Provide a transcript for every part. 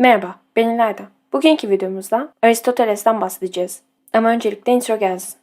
Merhaba, ben İlayda. Bugünkü videomuzda Aristoteles'ten bahsedeceğiz. Ama öncelikle intro gelsin.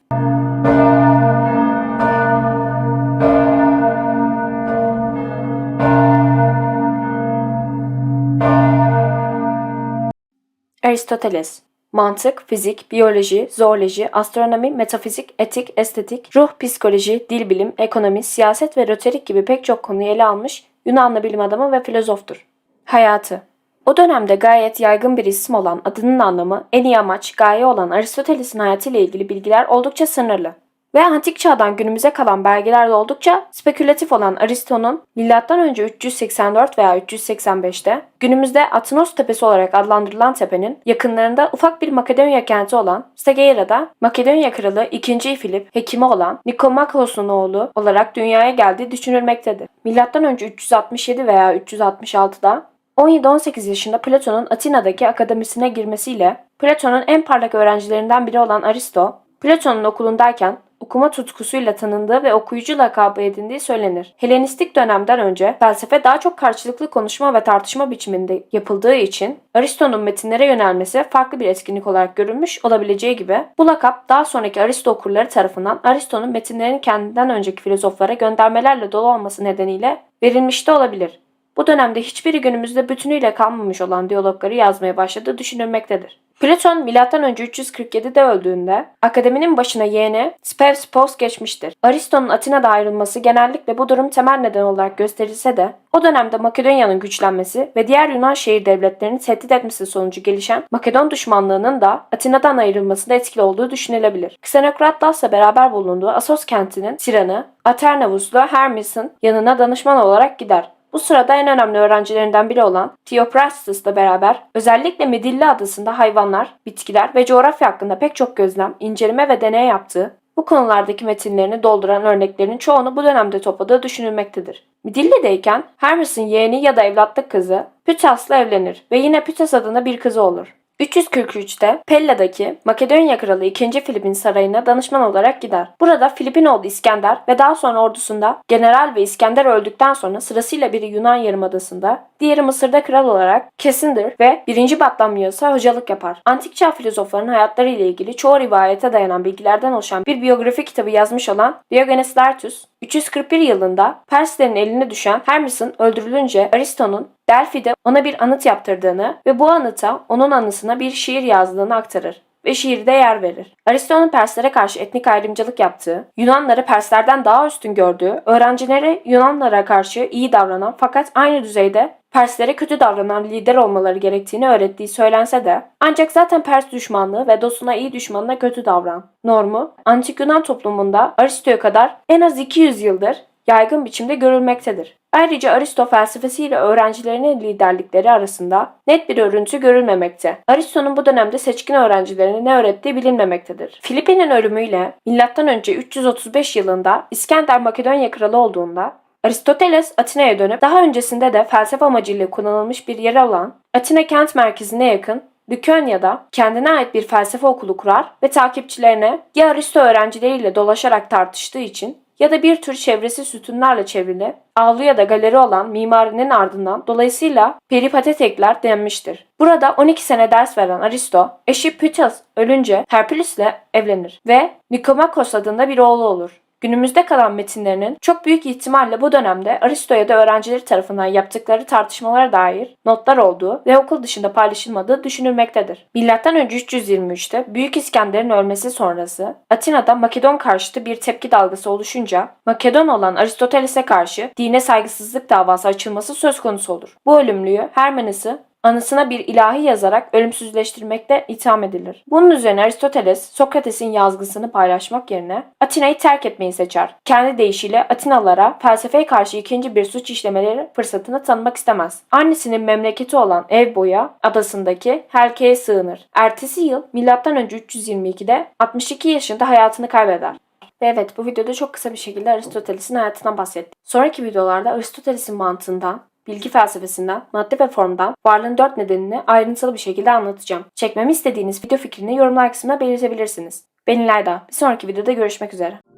Aristoteles Mantık, fizik, biyoloji, zooloji, astronomi, metafizik, etik, estetik, ruh, psikoloji, dil bilim, ekonomi, siyaset ve rötorik gibi pek çok konuyu ele almış Yunanlı bilim adamı ve filozoftur. Hayatı O dönemde gayet yaygın bir isim olan adının anlamı, en iyi amaç, gaye olan Aristoteles'in hayatıyla ilgili bilgiler oldukça sınırlı. Ve antik çağdan günümüze kalan belgelerde oldukça spekülatif olan Aristo'nun M.Ö. 384 veya 385'te günümüzde Atnos Tepesi olarak adlandırılan tepenin yakınlarında ufak bir Makedonya kenti olan Stageira'da Makedonya kralı 2. Filip hekimi olan Nikomakos'un oğlu olarak dünyaya geldiği düşünülmektedir. M.Ö. 367 veya 366'da 17-18 yaşında Platon'un Atina'daki akademisine girmesiyle Platon'un en parlak öğrencilerinden biri olan Aristo, Platon'un okulundayken okuma tutkusuyla tanındığı ve okuyucu lakabı edindiği söylenir. Helenistik dönemden önce felsefe daha çok karşılıklı konuşma ve tartışma biçiminde yapıldığı için Aristo'nun metinlere yönelmesi farklı bir etkinlik olarak görülmüş olabileceği gibi bu lakap daha sonraki Aristo okurları tarafından Aristo'nun metinlerin kendinden önceki filozoflara göndermelerle dolu olması nedeniyle verilmiş de olabilir. Bu dönemde hiçbiri günümüzde bütünüyle kalmamış olan diyalogları yazmaya başladığı düşünülmektedir. Platon M.Ö. 347'de öldüğünde akademinin başına yeğeni Speusippos geçmiştir. Aristo'nun Atina'da ayrılması genellikle bu durum temel neden olarak gösterilse de o dönemde Makedonya'nın güçlenmesi ve diğer Yunan şehir devletlerini tehdit etmesi sonucu gelişen Makedon düşmanlığının da Atina'dan ayrılmasında etkili olduğu düşünülebilir. Ksenokratlas'la beraber bulunduğu Asos kentinin tiranı Aternavuslu Hermes'in yanına danışman olarak gider. Bu sırada en önemli öğrencilerinden biri olan Theophrastus'la beraber özellikle Midilli adasında hayvanlar, bitkiler ve coğrafya hakkında pek çok gözlem, inceleme ve deney yaptığı, bu konulardaki metinlerini dolduran örneklerin çoğunu bu dönemde topladığı düşünülmektedir. Midilli'deyken Hermes'in yeğeni ya da evlatlık kızı Pythas'la evlenir ve yine Pythas adında bir kızı olur. 343'te Pella'daki Makedonya Kralı 2. Filip'in sarayına danışman olarak gider. Burada Filip'in oğlu İskender ve daha sonra ordusunda General ve İskender öldükten sonra sırasıyla biri Yunan Yarımadası'nda, diğeri Mısır'da kral olarak kesindir ve 1. Batlamyos'a hocalık yapar. Antik çağ filozofların hayatları ile ilgili çoğu rivayete dayanan bilgilerden oluşan bir biyografi kitabı yazmış olan Diogenes Laertius, 341 yılında Perslerin eline düşen Hermes'in öldürülünce Aristo'nun Delphi'de ona bir anıt yaptırdığını ve bu anıta onun anısına bir şiir yazdığını aktarır ve şiirde yer verir. Aristo'nun Perslere karşı etnik ayrımcılık yaptığı, Yunanları Perslerden daha üstün gördüğü, öğrencileri Yunanlara karşı iyi davranan fakat aynı düzeyde Perslere kötü davranan lider olmaları gerektiğini öğrettiği söylense de ancak zaten Pers düşmanlığı ve dostuna iyi düşmanına kötü davran normu antik Yunan toplumunda Aristo'ya kadar en az 200 yıldır yaygın biçimde görülmektedir. Ayrıca Aristo felsefesiyle öğrencilerinin liderlikleri arasında net bir örüntü görülmemekte. Aristo'nun bu dönemde seçkin öğrencilerine ne öğrettiği bilinmemektedir. Filipi'nin ölümüyle M.Ö. 335 yılında İskender Makedonya kralı olduğunda Aristoteles Atina'ya dönüp daha öncesinde de felsefe amacıyla kullanılmış bir yer olan Atina kent merkezine yakın Lükonya'da kendine ait bir felsefe okulu kurar ve takipçilerine ya Aristo öğrencileriyle dolaşarak tartıştığı için ya da bir tür çevresi sütunlarla çevrili, avlu ya da galeri olan mimarinin ardından dolayısıyla peripatetekler denmiştir. Burada 12 sene ders veren Aristo, eşi Pythas ölünce Herpülis'le evlenir ve Nikomakos adında bir oğlu olur. Günümüzde kalan metinlerinin çok büyük ihtimalle bu dönemde Aristo'ya da öğrencileri tarafından yaptıkları tartışmalara dair notlar olduğu ve okul dışında paylaşılmadığı düşünülmektedir. Milattan önce 323'te Büyük İskender'in ölmesi sonrası Atina'da Makedon karşıtı bir tepki dalgası oluşunca Makedon olan Aristoteles'e karşı dine saygısızlık davası açılması söz konusu olur. Bu ölümlüyü Hermenes'i anısına bir ilahi yazarak ölümsüzleştirmekte itham edilir. Bunun üzerine Aristoteles, Sokrates'in yazgısını paylaşmak yerine Atina'yı terk etmeyi seçer. Kendi deyişiyle Atinalılara felsefeye karşı ikinci bir suç işlemeleri fırsatını tanımak istemez. Annesinin memleketi olan Evboya adasındaki Helke'ye sığınır. Ertesi yıl M.Ö. 322'de 62 yaşında hayatını kaybeder. Ve evet bu videoda çok kısa bir şekilde Aristoteles'in hayatından bahsettim. Sonraki videolarda Aristoteles'in mantığından, bilgi felsefesinden, madde ve formdan varlığın dört nedenini ayrıntılı bir şekilde anlatacağım. Çekmemi istediğiniz video fikrini yorumlar kısmına belirtebilirsiniz. Ben İlayda. Bir sonraki videoda görüşmek üzere.